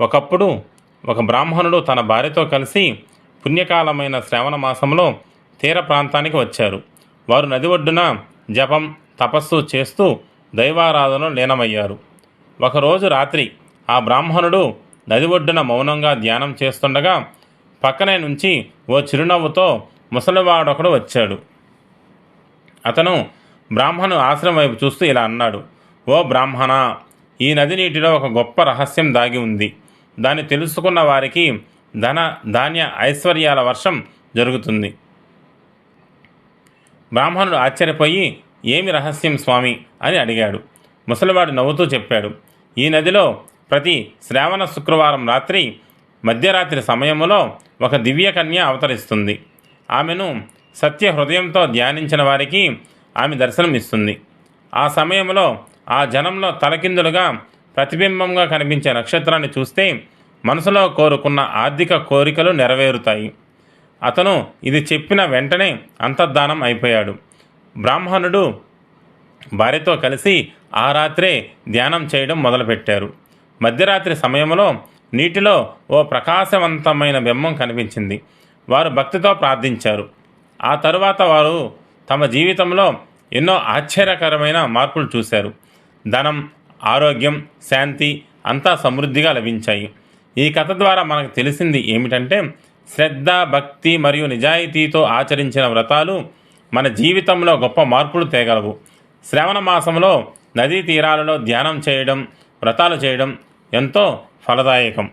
ఒకప్పుడు ఒక బ్రాహ్మణుడు తన భార్యతో కలిసి పుణ్యకాలమైన శ్రావణ మాసంలో తీర ప్రాంతానికి వచ్చారు. వారు నది ఒడ్డున జపం తపస్సు చేస్తూ దైవారాధనలో లీనమయ్యారు. ఒకరోజు రాత్రి ఆ బ్రాహ్మణుడు నది ఒడ్డున మౌనంగా ధ్యానం చేస్తుండగా పక్కనే నుంచి ఓ చిరునవ్వుతో ముసలివాడొకడు వచ్చాడు. అతను బ్రాహ్మణు ఆశ్రమం వైపు చూస్తూ ఇలా అన్నాడు ఓ బ్రాహ్మణ ఈ నది నీటిలో ఒక గొప్ప రహస్యం దాగి ఉంది. దాన్ని తెలుసుకున్న వారికి ధన ధాన్య ఐశ్వర్యాల వర్షం జరుగుతుంది. బ్రాహ్మణుడు ఆశ్చర్యపోయి ఏమి రహస్యం స్వామి? అని అడిగాడు. ముసలివాడు నవ్వుతూ చెప్పాడు. ఈ నదిలో ప్రతి శ్రావణ శుక్రవారం రాత్రి మధ్యరాత్రి సమయంలో ఒక దివ్యకన్య అవతరిస్తుంది. ఆమెను సత్య హృదయంతో ధ్యానించిన వారికి ఆమె దర్శనం ఇస్తుంది ఆ సమయంలో ఆ జనంలో తలకిందులుగా ప్రతిబింబంగా కనిపించే నక్షత్రాన్ని చూస్తే మనసులో కోరుకున్న ఆర్థిక కోరికలు నెరవేరుతాయి. అతను ఇది చెప్పిన వెంటనే అంతర్ధానం అయిపోయాడు. బ్రాహ్మణుడు భార్యతో కలిసి ఆ రాత్రే ధ్యానం చేయడం మొదలుపెట్టారు. మధ్యరాత్రి సమయంలో నీటిలో ఓ ప్రకాశవంతమైన బింబం కనిపించింది. వారు భక్తితో ప్రార్థించారు. ఆ తరువాత వారు తమ జీవితంలో ఎన్నో ఆశ్చర్యకరమైన మార్పులు చూశారు. ధనం ఆరోగ్యం శాంతి అంతా సమృద్ధిగా లభించాయి. ఈ కథ ద్వారా మనకు తెలిసింది ఏమిటంటే శ్రద్ధ భక్తి మరియు నిజాయితీతో ఆచరించిన వ్రతాలు మన జీవితంలో గొప్ప మార్పులు తేగలవు. శ్రావణ మాసంలో నదీ తీరాలలో ధ్యానం చేయడం వ్రతాలు చేయడం ఎంతో ఫలదాయకం.